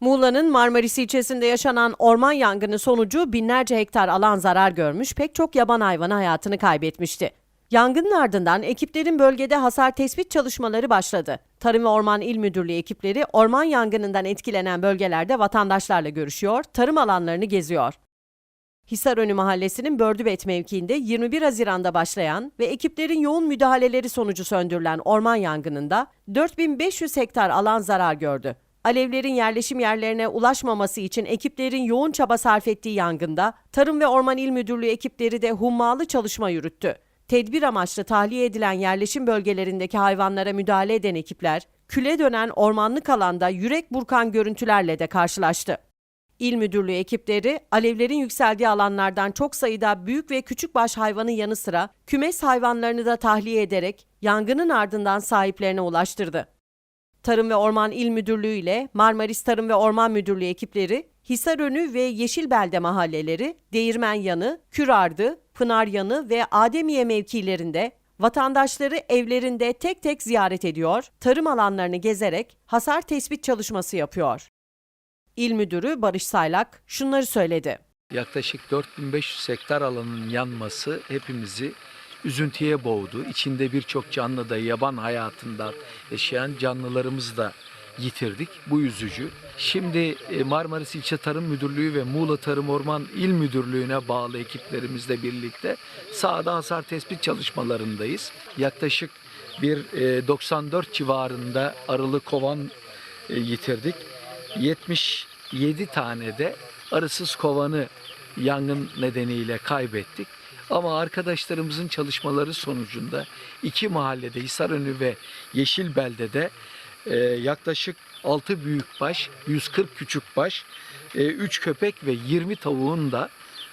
Muğla'nın Marmaris ilçesinde yaşanan orman yangını sonucu binlerce hektar alan zarar görmüş, pek çok yaban hayvanı hayatını kaybetmişti. Yangının ardından ekiplerin bölgede hasar tespit çalışmaları başladı. Tarım ve Orman İl Müdürlüğü ekipleri orman yangınından etkilenen bölgelerde vatandaşlarla görüşüyor, tarım alanlarını geziyor. Hisarönü Mahallesi'nin Bördübet mevkiinde 21 Haziran'da başlayan ve ekiplerin yoğun müdahaleleri sonucu söndürülen orman yangınında 4500 hektar alan zarar gördü. Alevlerin yerleşim yerlerine ulaşmaması için ekiplerin yoğun çaba sarf ettiği yangında Tarım ve Orman İl Müdürlüğü ekipleri de hummalı çalışma yürüttü. Tedbir amaçlı tahliye edilen yerleşim bölgelerindeki hayvanlara müdahale eden ekipler, küle dönen ormanlık alanda yürek burkan görüntülerle de karşılaştı. İl Müdürlüğü ekipleri alevlerin yükseldiği alanlardan çok sayıda büyük ve küçük baş hayvanın yanı sıra kümes hayvanlarını da tahliye ederek yangının ardından sahiplerine ulaştırdı. Tarım ve Orman İl Müdürlüğü ile Marmaris Tarım ve Orman Müdürlüğü ekipleri Hisarönü ve Yeşilbelde mahalleleri, Değirmen Yanı, Kürardı, Pınar Yanı ve Ademiye mevkilerinde vatandaşları evlerinde tek tek ziyaret ediyor, tarım alanlarını gezerek hasar tespit çalışması yapıyor. İl Müdürü Barış Saylak şunları söyledi. Yaklaşık 4500 hektar alanın yanması hepimizi üzüntüye boğdu. İçinde birçok canlı da yaban hayatında yaşayan canlılarımızı da yitirdik. Bu üzücü. Şimdi e, Marmaris İlçe Tarım Müdürlüğü ve Muğla Tarım Orman İl Müdürlüğü'ne bağlı ekiplerimizle birlikte sahada hasar tespit çalışmalarındayız. Yaklaşık bir e, 94 civarında arılı kovan e, yitirdik. 77 tane de arısız kovanı yangın nedeniyle kaybettik. Ama arkadaşlarımızın çalışmaları sonucunda iki mahallede Hisarönü ve Yeşilbelde'de e, yaklaşık 6 büyükbaş, 140 küçükbaş, 3 köpek ve 20 tavuğun da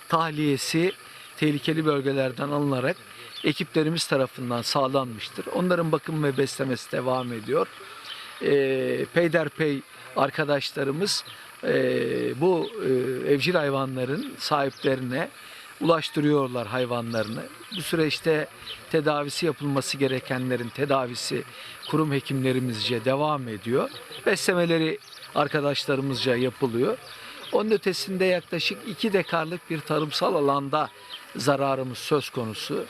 tahliyesi tehlikeli bölgelerden alınarak ekiplerimiz tarafından sağlanmıştır. Onların bakım ve beslemesi devam ediyor. E, peyderpey arkadaşlarımız e, bu e, evcil hayvanların sahiplerine ulaştırıyorlar hayvanlarını. Bu süreçte tedavisi yapılması gerekenlerin tedavisi kurum hekimlerimizce devam ediyor. Beslemeleri arkadaşlarımızca yapılıyor. Onun ötesinde yaklaşık 2 dekarlık bir tarımsal alanda zararımız söz konusu.